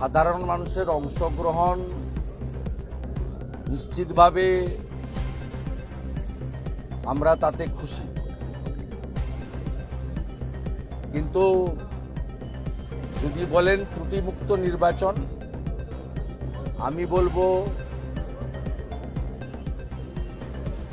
সাধারণ মানুষের অংশগ্রহণ নিশ্চিতভাবে আমরা তাতে খুশি। কিন্তু যদি বলেন ত্রুটিমুক্ত নির্বাচন, আমি বলব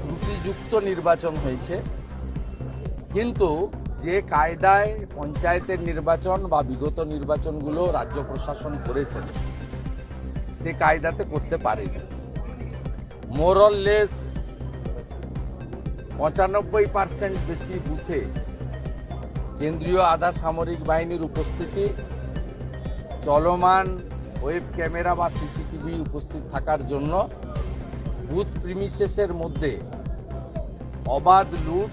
ত্রুটিযুক্ত নির্বাচন হয়েছে। কিন্তু যে কায়দায় পঞ্চায়েতের নির্বাচন বা বিগত নির্বাচনগুলো রাজ্য প্রশাসন করেছেন সে কায়দাতে করতে পারেনি। মোরললেস পঁচানব্বই পার্সেন্ট বেশি বুথে কেন্দ্রীয় আধা সামরিক বাহিনীর উপস্থিতি, চলমান ওয়েব ক্যামেরা বা সিসিটিভি উপস্থিত থাকার জন্য বুথ প্রিমিসেসের মধ্যে অবাধ লুট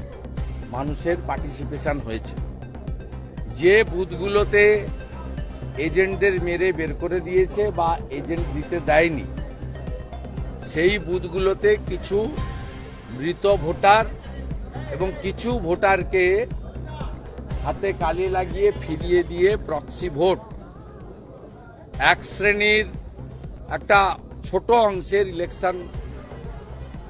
মানুষের পার্টিসিপেশন হয়েছে। যে বুথগুলোতে এজেন্টদের মেরে বের করে দিয়েছে বা এজেন্ট দিতে দেয়নি, সেই বুথগুলোতে কিছু মৃত ভোটার এবং কিছু ভোটারকে হাতে কালি লাগিয়ে ফিরিয়ে দিয়ে প্রক্সি ভোট এক শ্রেণির একটা ছোট অংশের ইলেকশন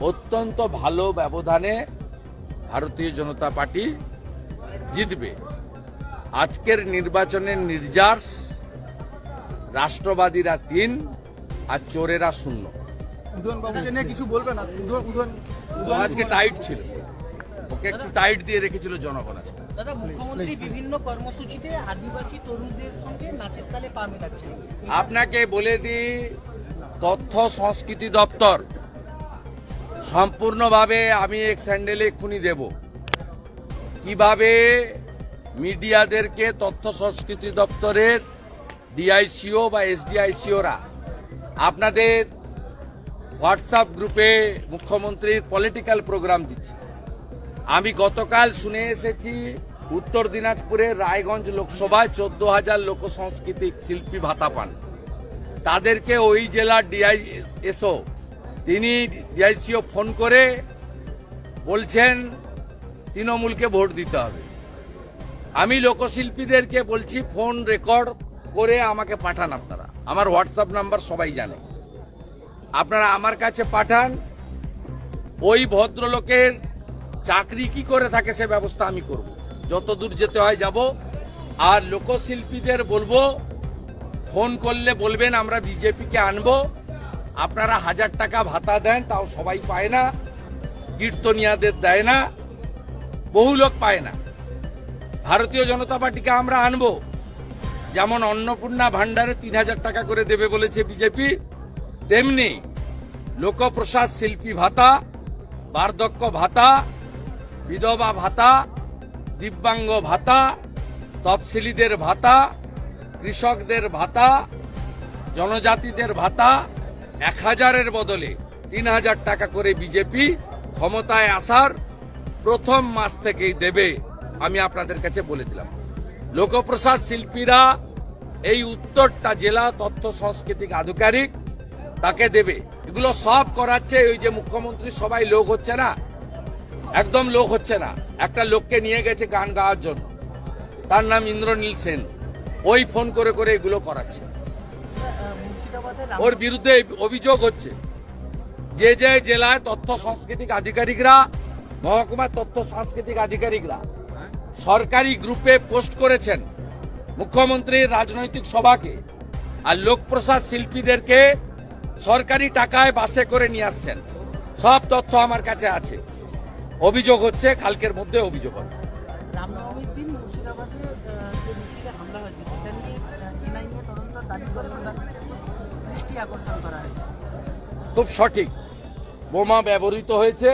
অত্যন্ত ভালো ব্যবধানে ভারতীয় জনতা পার্টি জিতবে। আজকের নির্বাচনের নির্যাস রাষ্ট্রবাদীরা তিন আর চোরেরা শূন্য। কিছু বলবেন না? উদয়ন উদয়ন ও আজকে টাইট ছিল। ওকে একটু টাইট দিয়ে রেখেছিল জনগণ আজকে। দাদা মুখ্যমন্ত্রী বিভিন্ন কর্মসূচিতে আদিবাসী তরুণদের সঙ্গে নাচের তালে পা মেলাচ্ছে আপনাকে বলে দিই তথ্য সংস্কৃতি দপ্তর সম্পূর্ণভাবে আমি এক স্যান্ডেলে খুনি দেব। কীভাবে মিডিয়াদেরকে তথ্য সংস্কৃতি দপ্তরের ডিআইসিও বা এসডিআইসিওরা, আপনাদের হোয়াটসঅ্যাপ গ্রুপে মুখ্যমন্ত্রীর পলিটিক্যাল প্রোগ্রাম দিচ্ছে। আমি গতকাল শুনে এসেছি, উত্তর দিনাজপুরের রায়গঞ্জ লোকসভায় চোদ্দ হাজার লোক সাংস্কৃতিক শিল্পী ভাতা পান। তাদেরকে ওই জেলার ডিআইএসও তিনি ডিআইসিও ফোন করে বলছেন, তৃণমূলকে ভোট দিতে হবে। আমি লোকশিল্পীদেরকে বলছি, ফোন রেকর্ড করে আমাকে পাঠান আপনারা। আমার হোয়াটসঅ্যাপ নাম্বার সবাই জানে। আপনারা আমার কাছে পাঠান। ওই ভদ্রলোকের চাকরি কি করে থাকে সে ব্যবস্থা আমি করব। যত দূর যেতে হয় যাব। আর লোকশিল্পীদের বলব, ফোন করলে বলবেন, আমরা বিজেপিকে আনব। আপনারা হাজার টাকা ভাতা দেন, তাও সবাই পায় না, কীর্তনিয়াদের দেয় না, বহু লোক পায় না। ভারতীয় জনতা পার্টিকে আমরা আনব। যেমন অন্নপূর্ণা ভান্ডারে তিন হাজার টাকা করে দেবে বলেছে বিজেপি, তেমনি লোকপ্রসাদ শিল্পী ভাতা, বার্ধক্য ভাতা, বিধবা ভাতা, দিব্যাঙ্গ ভাতা, তফসিলিদের ভাতা, কৃষকদের ভাতা, জনজাতিদের ভাতা এক হাজারের বদলে তিন হাজার টাকা করে বিজেপি ক্ষমতায় আসার প্রথম মাস থেকেই দেবে, আমি আপনাদের কাছে বলে দিলাম। লোকপ্রসাদ শিল্পীরা এই উত্তরটা জেলা তথ্য সাংস্কৃতিক আধিকারিক তাকে দেবে। এগুলো সব করাচ্ছে ওই যে মুখ্যমন্ত্রী, সবাই লোক হচ্ছে না। একদম লোক হচ্ছে না। একটা লোককে নিয়ে গেছে গান গাওয়ার জন্য। তার নাম ইন্দ্রনীল সেন। ওই ফোন করে করে এগুলো করাচ্ছে। ওর বিরুদ্ধে অভিযোগ হচ্ছে। যে যে জেলায় তথ্য সাংস্কৃতিক আধিকারিকরা মহকুমার তথ্য সাংস্কৃতিক আধিকারিকরা সরকারি গ্রুপে পোস্ট করেছেন মুখ্যমন্ত্রীর রাজনৈতিক সভাকে আর লোকপ্রসাদ শিল্পীদেরকে সরকারি টাকায় বাসে করে নিয়ে আসছেন। সব তথ্য আমার কাছে আছে। অভিযোগ হচ্ছে কালকের মধ্যে অভিযোগ হবে। খুব সঠিক। বোমা ব্যবহৃত হয়েছে।